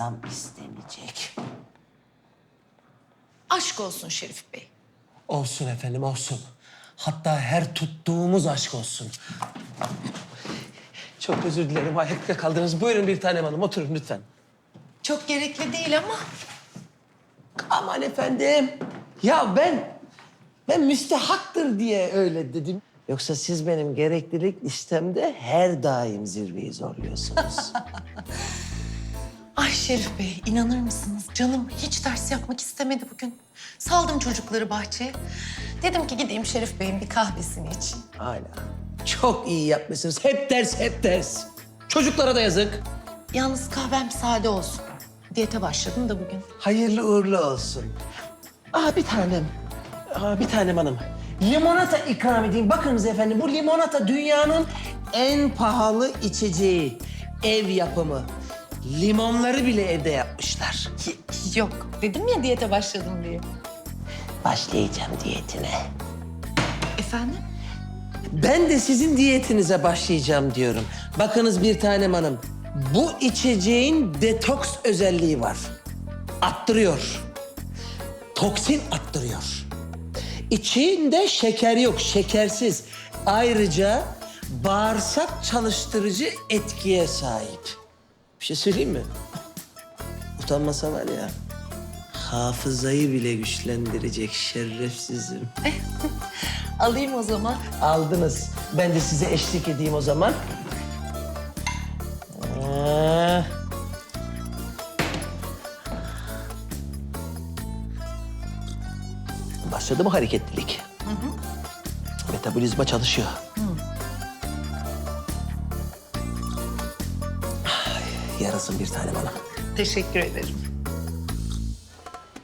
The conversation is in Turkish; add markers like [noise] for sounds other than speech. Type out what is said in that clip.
yapmasam istenecek. Aşk olsun Şerif Bey. Olsun efendim olsun. Hatta her tuttuğumuz aşk olsun. Çok özür dilerim ayakta kaldınız. Buyurun bir tanem hanım oturun lütfen. Çok gerekli değil ama Aman efendim. Ya ben, ben müstehaktır diye öyle dedim. Yoksa siz benim gereklilik listemde her daim zirveyi zorluyorsunuz. [laughs] Ay Şerif Bey inanır mısınız? Canım hiç ders yapmak istemedi bugün. Saldım çocukları bahçeye. Dedim ki gideyim Şerif Bey'in bir kahvesini içeyim. Hala. Çok iyi yapmışsınız. Hep ders, hep ders. Çocuklara da yazık. Yalnız kahvem sade olsun. Diyete başladım da bugün. Hayırlı uğurlu olsun. Aa bir tanem. Aa bir tanem hanım. Limonata ikram edeyim. Bakınız efendim bu limonata dünyanın en pahalı içeceği. Ev yapımı. Limonları bile evde yapmışlar. Yok dedim ya diyete başladım diye. Başlayacağım diyetine. Efendim? Ben de sizin diyetinize başlayacağım diyorum. Bakınız bir tanem hanım. Bu içeceğin detoks özelliği var. Attırıyor. Toksin attırıyor. İçinde şeker yok, şekersiz. Ayrıca bağırsak çalıştırıcı etkiye sahip. Bir şey söyleyeyim mi? Utanmasa var ya, hafızayı bile güçlendirecek şerefsizim. [laughs] Alayım o zaman. Aldınız. Ben de size eşlik edeyim o zaman. Ee, Başladı mı hareketlilik? Metabolizma çalışıyor. Yarasın bir tane bana. Teşekkür ederim.